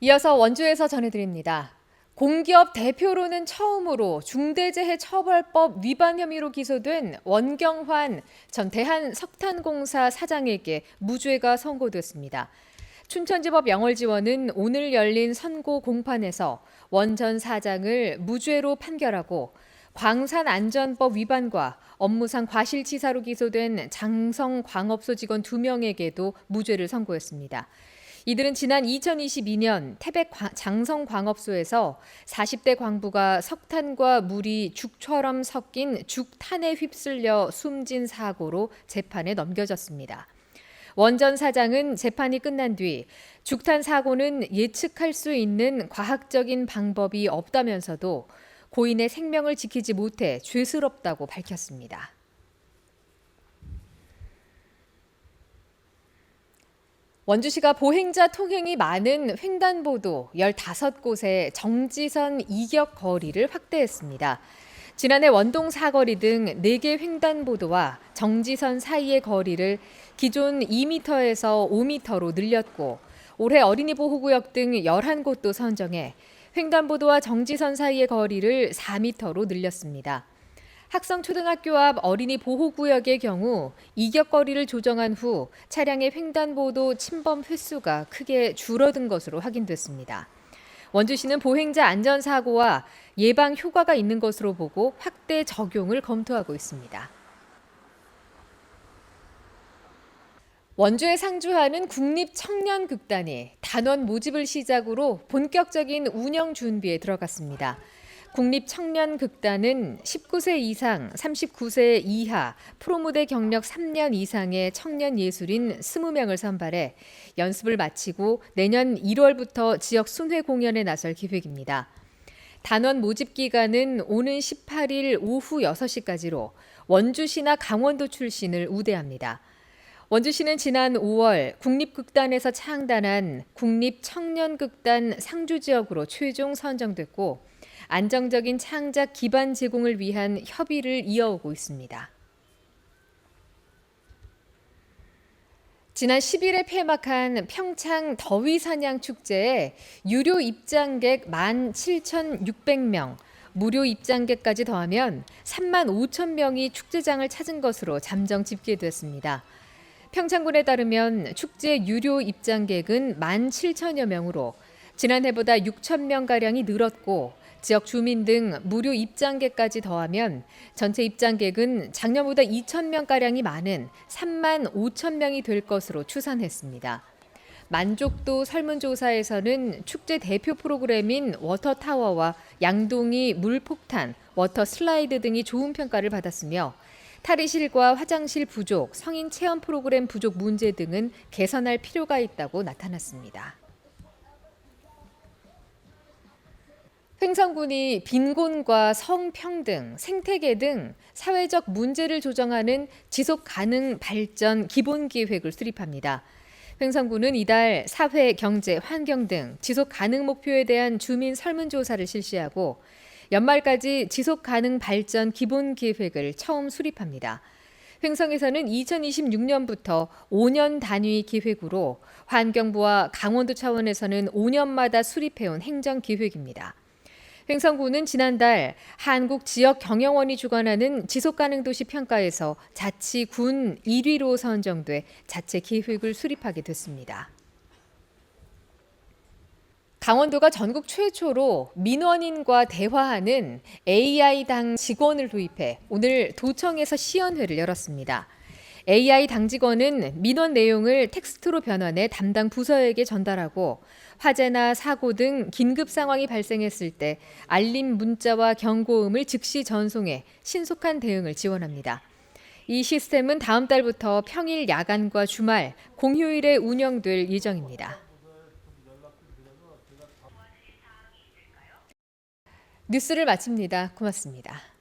이어서 원주에서 전해드립니다. 공기업 대표로는 처음으로 중대재해처벌법 위반 혐의로 기소된 원경환 전 대한석탄공사 사장에게 무죄가 선고됐습니다. 춘천지법 영월지원은 오늘 열린 선고 공판에서 원 전 사장을 무죄로 판결하고 광산안전법 위반과 업무상 과실치사로 기소된 장성광업소 직원 2명에게도 무죄를 선고했습니다. 이들은 지난 2022년 태백 장성광업소에서 40대 광부가 석탄과 물이 죽처럼 섞인 죽탄에 휩쓸려 숨진 사고로 재판에 넘겨졌습니다. 원전 사장은 재판이 끝난 뒤 죽탄 사고는 예측할 수 있는 과학적인 방법이 없다면서도 고인의 생명을 지키지 못해 죄스럽다고 밝혔습니다. 원주시가 보행자 통행이 많은 횡단보도 15곳에 정지선 이격 거리를 확대했습니다. 지난해 원동 사거리 등 4개 횡단보도와 정지선 사이의 거리를 기존 2m에서 5m로 늘렸고 올해 어린이 보호구역 등 11곳도 선정해 횡단보도와 정지선 사이의 거리를 4m로 늘렸습니다. 학성 초등학교 앞 어린이 보호구역의 경우 이격거리를 조정한 후 차량의 횡단보도 침범 횟수가 크게 줄어든 것으로 확인됐습니다. 원주시는 보행자 안전사고와 예방 효과가 있는 것으로 보고 확대 적용을 검토하고 있습니다. 원주에 상주하는 국립청년극단이 단원 모집을 시작으로 본격적인 운영 준비에 들어갔습니다. 국립청년극단은 19세 이상, 39세 이하, 프로무대 경력 3년 이상의 청년 예술인 20명을 선발해 연습을 마치고 내년 1월부터 지역 순회 공연에 나설 계획입니다. 단원 모집 기간은 오는 18일 오후 6시까지로 원주시나 강원도 출신을 우대합니다. 원주시는 지난 5월 국립극단에서 창단한 국립청년극단 상주 지역으로 최종 선정됐고 안정적인 창작 기반 제공을 위한 협의를 이어오고 있습니다. 지난 10일에 폐막한 평창 더위 사냥 축제에 유료 입장객 17,600명, 무료 입장객까지 더하면 3만 5천 명이 축제장을 찾은 것으로 잠정 집계됐습니다. 평창군에 따르면 축제 유료 입장객은 1만 7천여 명으로 지난해보다 6천 명가량이 늘었고 지역 주민 등 무료 입장객까지 더하면 전체 입장객은 작년보다 2천 명가량이 많은 3만 5천 명이 될 것으로 추산했습니다. 만족도 설문조사에서는 축제 대표 프로그램인 워터타워와 양동이 물폭탄, 워터 슬라이드 등이 좋은 평가를 받았으며 탈의실과 화장실 부족, 성인 체험 프로그램 부족 문제 등은 개선할 필요가 있다고 나타났습니다. 횡성군이 빈곤과 성평등, 생태계 등 사회적 문제를 조정하는 지속 가능 발전 기본 계획을 수립합니다. 횡성군은 이달 사회, 경제, 환경 등 지속 가능 목표에 대한 주민 설문조사를 실시하고 연말까지 지속 가능 발전 기본 계획을 처음 수립합니다. 횡성에서는 2026년부터 5년 단위 계획으로 환경부와 강원도 차원에서는 5년마다 수립해온 행정 계획입니다. 횡성군은 지난달 한국 지역 경영원이 주관하는 지속가능 도시 평가에서 자치군 1위로 선정돼 자체 계획을 수립하게 됐습니다. 강원도가 전국 최초로 민원인과 대화하는 AI 당 직원을 도입해 오늘 도청에서 시연회를 열었습니다. AI 당직원은 민원 내용을 텍스트로 변환해 담당 부서에게 전달하고 화재나 사고 등 긴급 상황이 발생했을 때 알림 문자와 경고음을 즉시 전송해 신속한 대응을 지원합니다. 이 시스템은 다음 달부터 평일 야간과 주말, 공휴일에 운영될 예정입니다. 뉴스를 마칩니다. 고맙습니다.